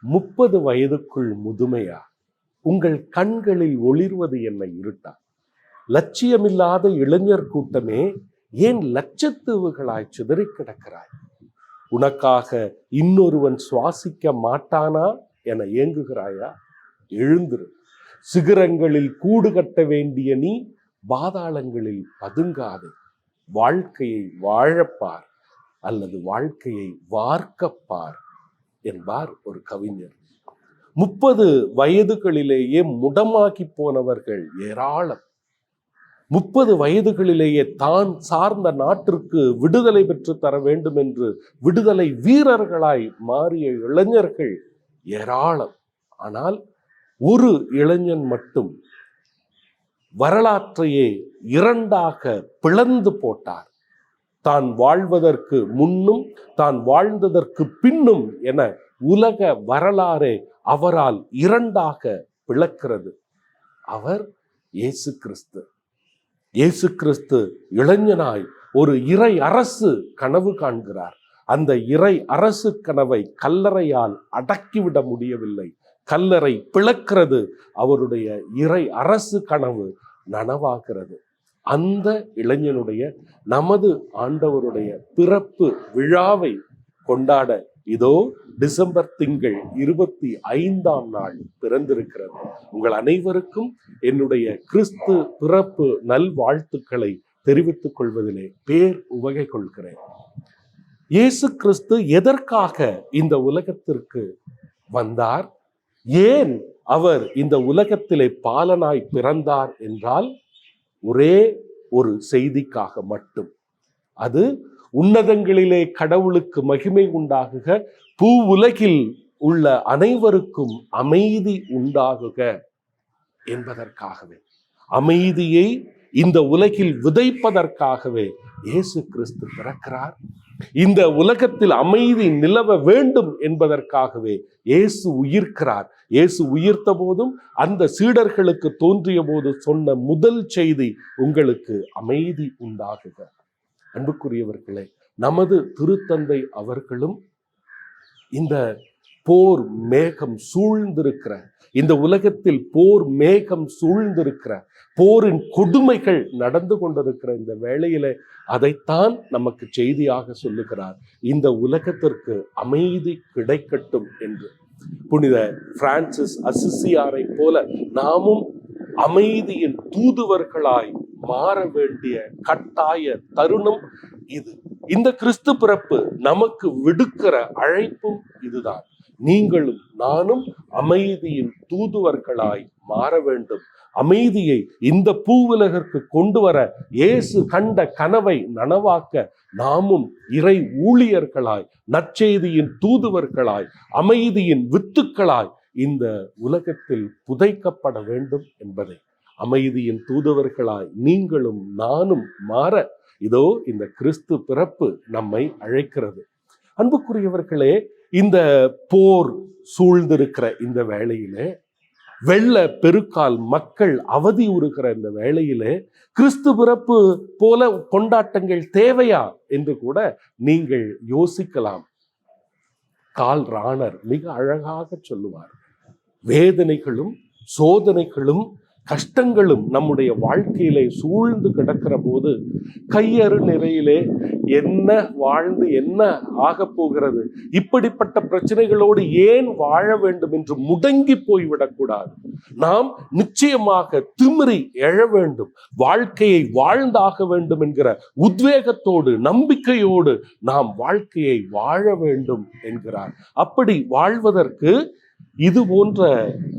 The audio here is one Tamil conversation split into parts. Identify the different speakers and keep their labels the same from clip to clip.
Speaker 1: முப்பது வயதுக்குள் முதுமையா? உங்கள் கண்களில் ஒளிர்வது என்ன இருட்டா? லட்சியமில்லாத இளைஞர் கூட்டமே ஏன் லட்சத்தீவுகளாய் சிதறிக் கிடக்கிறாய்? உனக்காக இன்னொருவன் சுவாசிக்க மாட்டானா என ஏங்குகிறாயா? எழுந்திரு. சிகரங்களில் கூடு கட்ட வேண்டிய நீ பாதாளங்களில் பதுங்காதே. வாழ்க்கையை வாழப்பார் அல்லது வாழ்க்கையை வார்க்கப்பார் என்பார் ஒரு கவிஞர். முப்பது வயதுகளிலேயே முடமாகி போனவர்கள் ஏராளம். முப்பது வயதுகளிலேயே தான் சார்ந்த நாட்டிற்கு விடுதலை பெற்று தர வேண்டும் என்று விடுதலை வீரர்களாய் மாறிய இளைஞர்கள் ஏராளம். ஆனால் ஒரு இளைஞன் மட்டும் வரலாற்றையே இரண்டாக பிளந்து போட்டார். தான் வாழ்வதற்கு முன்னும் தான் வாழ்ந்ததற்கு பின்னும் என உலக வரலாறே அவரால் இரண்டாக பிளக்கிறது. அவர் இயேசு கிறிஸ்து. இயேசு கிறிஸ்து இளைஞனாய் ஒரு இறை அரசு கனவு காண்கிறார். அந்த இறை அரசு கனவை கல்லறையால் அடக்கிவிட முடியவில்லை. கல்லறை பிளக்கிறது. அவருடைய இறை அரசு கனவு நனவாகிறது. அந்த இளைஞனுடைய நமது ஆண்டவருடைய பிறப்பு விழாவை கொண்டாட இதோ டிசம்பர் திங்கள் இருபத்தி ஐந்தாம் நாள் பிறந்திருக்கிறது. உங்கள் அனைவருக்கும் என்னுடைய கிறிஸ்து பிறப்பு நல்வாழ்த்துக்களை தெரிவித்துக் கொள்வதிலே பேர் உவகை கொள்கிறேன் இயேசு கிறிஸ்து எதற்காக இந்த உலகத்திற்கு வந்தார்? ஏன் அவர் இந்த உலகத்திலே பாலனாய் பிறந்தார் என்றால் ஒரே ஒரு செய்திக்காக மட்டும். அது உன்னதங்களிலே கடவுளுக்கு மகிமை உண்டாகுக பூ உலகில் உள்ள அனைவருக்கும் அமைதி உண்டாகுக என்பதற்காகவே. அமைதியை இந்த உலகில் விதைப்பதற்காகவே இயேசு கிறிஸ்து பிறக்கிறார். இந்த உலகத்தில் அமைதி நிலவ வேண்டும் என்பதற்காகவே இயேசு உயிர்க்கிறார். இயேசு உயிர்த்த போதும் அந்த சீடர்களுக்கு தோன்றிய போது சொன்ன முதல் செய்தி உங்களுக்கு அமைதி உண்டாகுக. அன்புக்குரியவர்களே நமது திருத்தந்தை அவர்களும் இந்த போர் மேகம் சூழ்ந்திருக்கிற இந்த உலகத்தில் போர் மேகம் சூழ்ந்திருக்கிற போரின் கொடுமைகள் நடந்து கொண்டிருக்கிற இந்த வேளையில அதைத்தான் நமக்கு செய்தியாக சொல்லுகிறார். இந்த உலகத்திற்கு அமைதி கிடைக்கட்டும் என்று. புனித பிரான்சிஸ் அசிசியாரை போல நாமும் அமைதியின் தூதுவர்களாய் மாற வேண்டிய கட்டாய தருணம் இது. இந்த கிறிஸ்து பிறப்பு நமக்கு விடுக்கிற அழைப்பும் இதுதான். நீங்களும் நானும் அமைதியின் தூதுவர்களாய் மாற வேண்டும். அமைதியை இந்த பூவுலகிற்கு கொண்டு வர இயேசு கண்ட கனவை நனவாக்க நாமும் இறை ஊழியர்களாய் நற்செய்தியின் தூதுவர்களாய் அமைதியின் வித்துக்களாய் இந்த உலகத்தில் புதைக்கப்பட வேண்டும் என்பதை. அமைதியின் தூதுவர்களாய் நீங்களும் நானும் மாற இதோ இந்த கிறிஸ்து பிறப்பு நம்மை அழைக்கிறது. அன்புக்குரியவர்களே இந்த போர் சூழ்ந்திருக்கிற இந்த வேளையிலே வெள்ள பெருக்கால் மக்கள் அவதி உருக்கிற இந்த வேளையிலே கிறிஸ்து பிறப்பு போல கொண்டாட்டங்கள் தேவையா என்று கூட நீங்கள் யோசிக்கலாம். கால் ராணர் மிக அழகாக சொல்லுவார். வேதனைகளும் சோதனைகளும் கஷ்டங்களும் நம்முடைய வாழ்க்கையிலே சூழ்ந்து கிடக்கிற போது கையறு நிறையிலே என்ன வாழ்ந்து என்ன ஆகப் போகிறது? இப்படிப்பட்ட பிரச்சனைகளோடு ஏன் வாழ வேண்டும் என்று முடங்கி போய்விடக்கூடாது. நாம் நிச்சயமாக திமிரி எழ வேண்டும் வாழ்க்கையை வாழ்ந்தாக வேண்டும் என்கிற உத்வேகத்தோடு நம்பிக்கையோடு நாம் வாழ்க்கையை வாழ வேண்டும் என்கிறார். அப்படி வாழ்வதற்கு இது போன்ற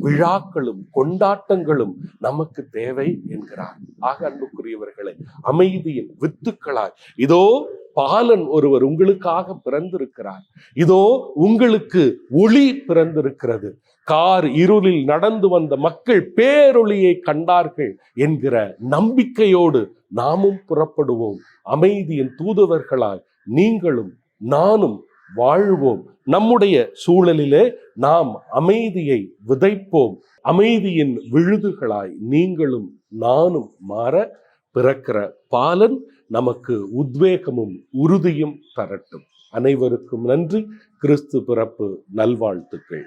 Speaker 1: விழாக்களும் கொண்டாட்டங்களும் நமக்கு தேவை என்கிறார். ஆக அன்புக்குரியவர்களை அமைதியின் வித்துக்களாய் இதோ பாலன் ஒருவர் உங்களுக்காக பிறந்திருக்கிறார். இதோ உங்களுக்கு ஒளி பிறந்திருக்கிறது. கார் இருளில் நடந்து வந்த மக்கள் பேரொளியை கண்டார்கள் என்கிற நம்பிக்கையோடு நாமும் புறப்படுவோம். அமைதியின் தூதுவர்களாய் நீங்களும் நானும் வாழ்வோம். நம்முடைய சூழலிலே நாம் அமைதியை விதைப்போம். அமைதியின் விழுதுகளாய் நீங்களும் நானும் மாற பிறக்கிற பாலன் நமக்கு உத்வேகமும் உறுதியும் தரட்டும். அனைவருக்கும் நன்றி. கிறிஸ்து பிறப்பு நல்வாழ்த்துக்கள்.